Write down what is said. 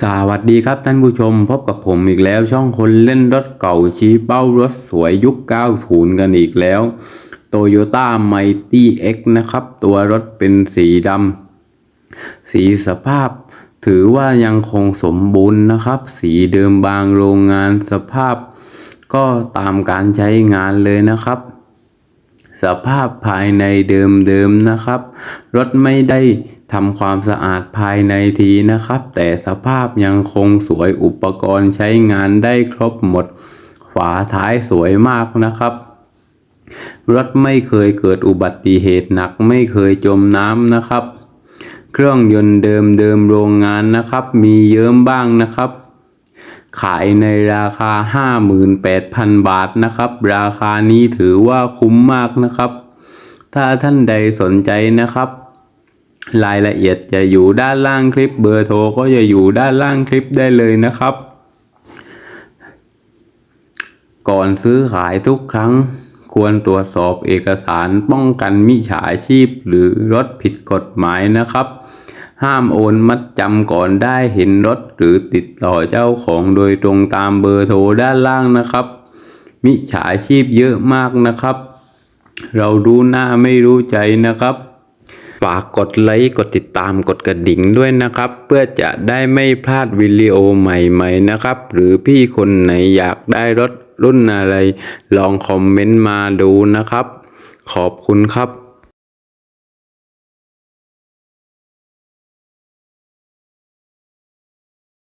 สวัสดีครับท่านผู้ชมพบกับผมอีกแล้ว ช่องคนเล่นรถเก่าชี้เป้ารถสวยยุค 90 กันอีกแล้ว Toyota Mighty X นะครับ ตัวรถเป็นสีดำสีสภาพ ถือว่ายังคงสมบูรณ์นะครับ สีเดิมบางโรงงานสภาพ ก็ตามการใช้งานเลยนะครับ สภาพภายในเดิมๆนะครับ รถไม่ได้ทำความสะอาดภายในทีนะครับ แต่สภาพยังคงสวยอุปกรณ์ใช้งานได้ครบหมด ฝาท้ายสวยมากนะครับรถไม่เคยเกิดอุบัติเหตุหนักไม่เคยจมน้ำนะครับ เครื่องยนต์เดิมเดิมโรงงานนะครับ มีเยิ้มบ้างนะครับ ขายในราคา 58,000 บาทนะครับ ราคานี้ถือว่าคุ้มมากนะครับ ถ้าท่านใดสนใจนะครับ รายละเอียดจะอยู่ด้านล่างคลิปเบอร์โทรก็จะอยู่ด้านล่างคลิปได้เลยนะครับ ก่อนซื้อขายทุกครั้ง ควรตรวจสอบเอกสารป้องกันมิจฉาชีพ หรือรถผิดกฎหมายนะครับ ห้ามโอนมัดจำก่อนได้เห็นรถหรือติดต่อเจ้าของโดยตรงตามเบอร์โทรด้านล่างนะครับ มิจฉาชีพเยอะมากนะครับ เรารู้หน้าไม่รู้ใจนะครับ ฝากกดไลค์กดติดตามกดกระดิ่งด้วยนะครับ เพื่อจะได้ไม่พลาดวิดีโอใหม่ๆนะครับ หรือพี่คนไหนอยากได้รถรุ่นอะไร ลองคอมเมนต์มาดูนะครับ ขอบคุณครับ